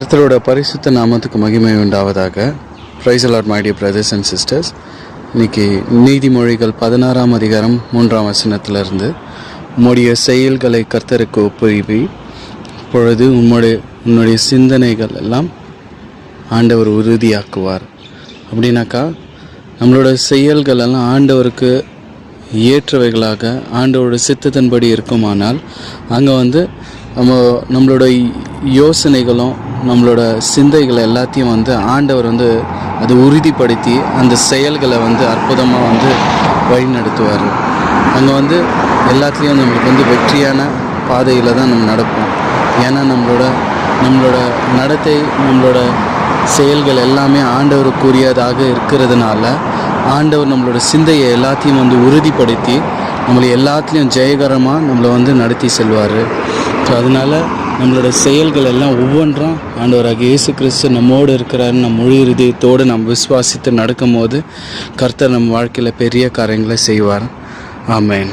கர்த்தரோட பரிசுத்த நாமத்துக்கு மகிமை உண்டாவதாக. Praise the Lord my dear brothers and sisters இன்னைக்கு நீதிமொழிகள் பதினாறாம் அதிகாரம் மூன்றாம் வசனத்திலிருந்து உம்முடைய செயல்களை கர்த்தருக்கு ஒப்புவி பொழுது உம்முடைய உன்னுடைய சிந்தனைகள் எல்லாம் ஆண்டவர் உறுதியாக்குவார். அப்படின்னாக்கா நம்மளோட செயல்கள் எல்லாம் ஆண்டவருக்கு ஏற்றவைகளாக ஆண்டோட சித்தத்தின்படி இருக்குமானால் அங்கே வந்து நம்ம நம்மளோட யோசனைகளும் நம்மளோட சிந்தைகளை எல்லாத்தையும் வந்து ஆண்டவர் வந்து அது உறுதிப்படுத்தி அந்த செயல்களை வந்து அற்புதமாக வந்து வழிநடத்துவார். அங்கே வந்து எல்லாத்துலேயும் நம்மளுக்கு வந்து வெற்றியான பாதையில் தான் நம்ம நடப்போம். ஏன்னா நம்மளோட நம்மளோட நடத்தை நம்மளோட செயல்கள் எல்லாமே ஆண்டவருக்குரியதாக இருக்கிறதுனால ஆண்டவர் நம்மளோட சிந்தையை எல்லாத்தையும் வந்து உறுதிப்படுத்தி நம்மளை எல்லாத்துலேயும் ஜெயகரமாக நம்மளை வந்து நடத்தி செல்வார். ஸோ அதனால நம்மளோட செயல்கள் எல்லாம் ஒவ்வொன்றும் ஆண்டவராக இயேசு கிறிஸ்து நம்மோடு இருக்கிறாரு நம்ம மொழி இதயத்தோடு நம்ம விசுவாசித்து நடக்கும்போது கர்த்தர் நம்ம வாழ்க்கையில் பெரிய காரியங்களை செய்வார். ஆமேன்.